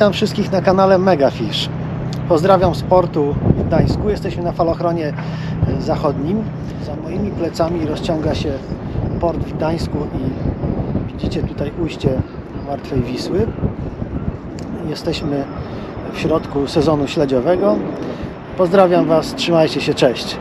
Witam wszystkich na kanale Megafish. Pozdrawiam z portu w Gdańsku. Jesteśmy na falochronie e, zachodnim. Za moimi plecami rozciąga się port w Gdańsku i widzicie tutaj ujście Martwej Wisły. Jesteśmy w środku sezonu śledziowego. Pozdrawiam Was, trzymajcie się, cześć.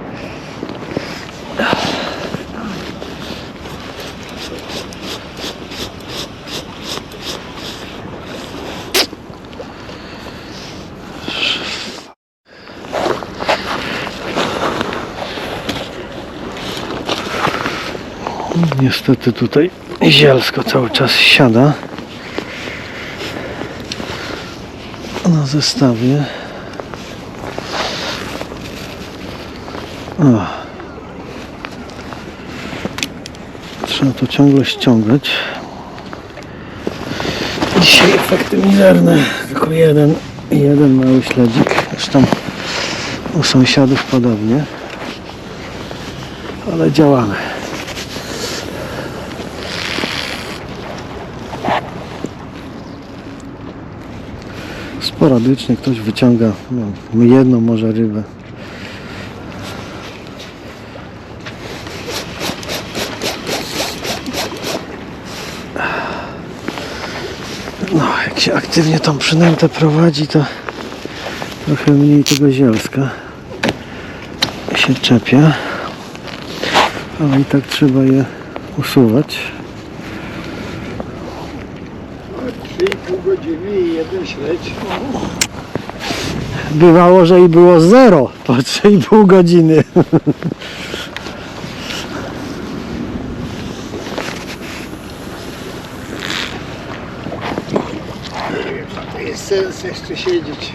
Niestety tutaj zielsko cały czas siada na zestawie. O. Trzeba to ciągle ściągać. Dzisiaj efekty mizerne. Tylko jeden, jeden mały śledzik. Zresztą u sąsiadów podobnie. Ale działamy. Sporadycznie ktoś wyciąga no, jedną może rybę. No, jak się aktywnie tą przynętę prowadzi, to trochę mniej tego zielska się czepia. Ale i tak trzeba je usuwać. 3,5 godziny i jeden śledź. Bywało, że i było zero po 3,5 godziny. To jest sens jeszcze siedzieć.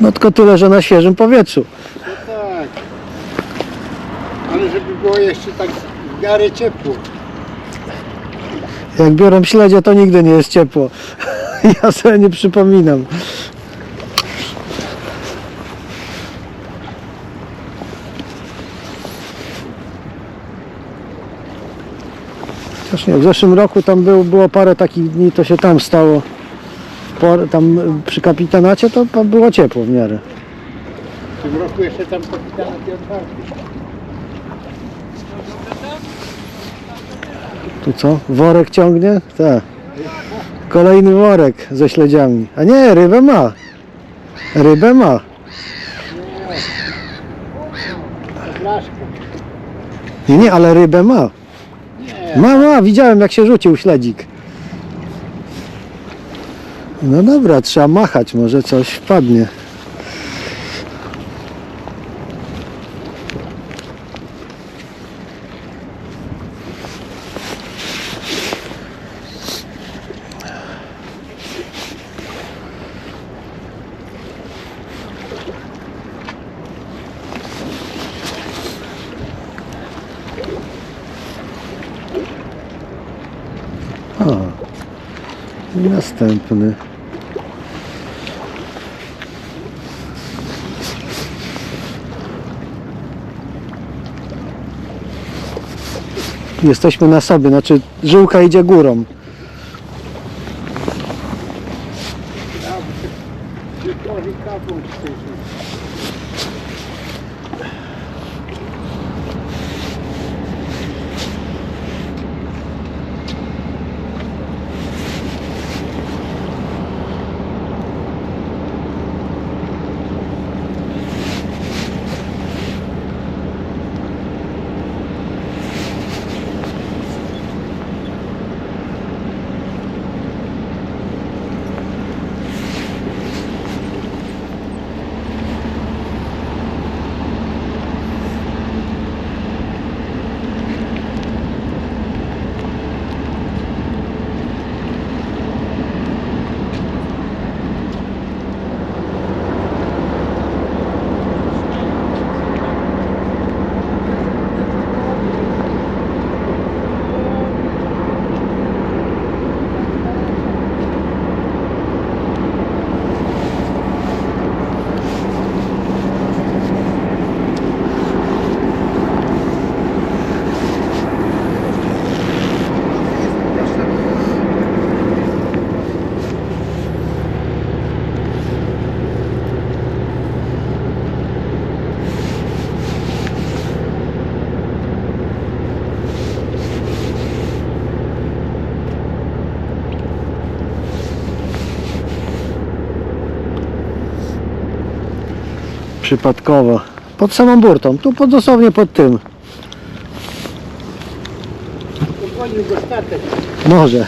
No tylko tyle, że na świeżym powietrzu. No tak. Ale żeby było jeszcze tak w miarę ciepło. Jak biorę śledzie, to nigdy nie jest ciepło. Ja sobie nie przypominam. W zeszłym roku tam był, było parę takich dni, to się tam stało. Tam przy kapitanacie to było ciepło w miarę. W tym roku jeszcze tam kapitana otwarty. Tu co? Worek ciągnie? Tak. Kolejny worek ze śledziami. A nie, rybę ma. Rybę ma. Nie, nie, ale rybę ma. Ma, ma, widziałem jak się rzucił śledzik. No dobra, trzeba machać, może coś wpadnie. I następny. Jesteśmy na sobie, znaczy żyłka idzie górą. Przypadkowo. Pod samą burtą, tu pod, dosłownie pod tym. Może.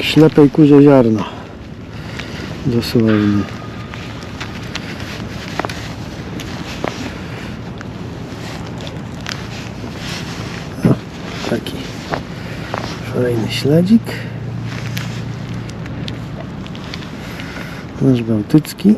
Ślepej kurze ziarno. Dosłownie. Taki fajny śledzik. Nasz bałtycki.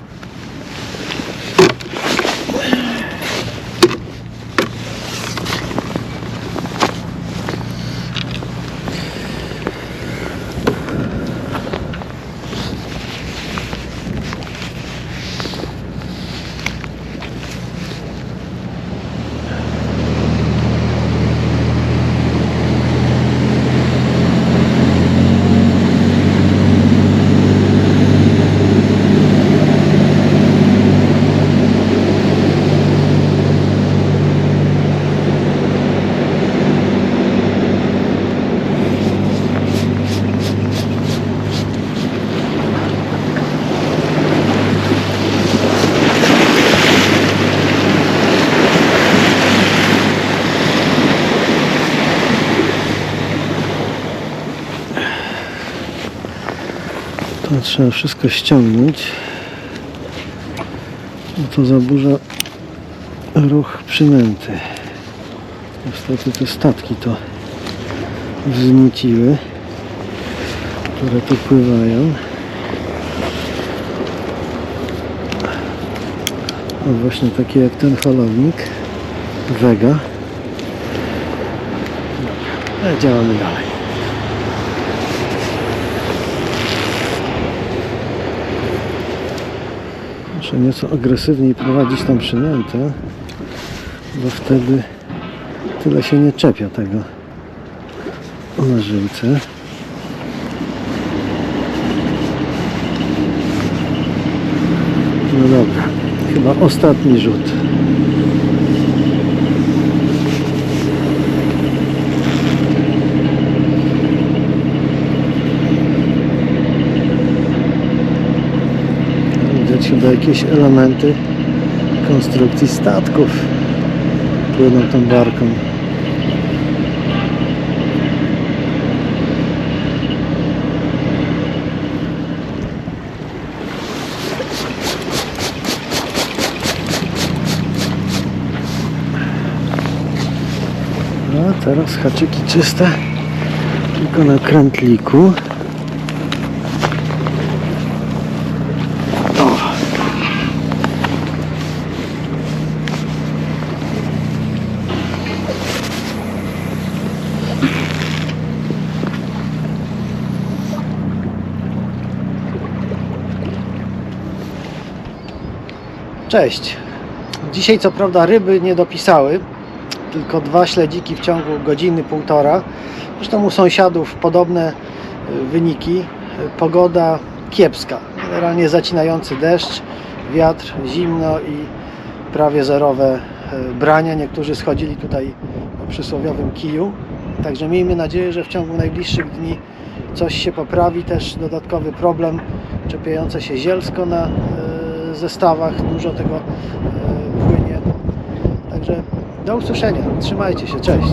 Trzeba wszystko ściągnąć. Bo to zaburza ruch przynęty. Niestety te statki to wznieciły, które tu pływają. O, właśnie takie jak ten holownik Vega. Ale działamy dalej. Muszę nieco agresywniej prowadzić tą przynętę, bo wtedy tyle się nie czepia tego na żyłce. No dobra, chyba ostatni rzut. Widać jakieś elementy konstrukcji statków płyną tą barką. A teraz haczyki czyste, tylko na krętliku. Cześć. Dzisiaj co prawda ryby nie dopisały, tylko dwa śledziki w ciągu godziny, półtora. Zresztą u sąsiadów podobne y, wyniki. Pogoda kiepska. Generalnie zacinający deszcz, wiatr, zimno i prawie zerowe y, brania. Niektórzy schodzili tutaj po przysłowiowym kiju. Także miejmy nadzieję, że w ciągu najbliższych dni coś się poprawi. Też dodatkowy problem czepiające się zielsko na y, zestawach. Dużo tego y, płynie. Także do usłyszenia. Trzymajcie się. Cześć.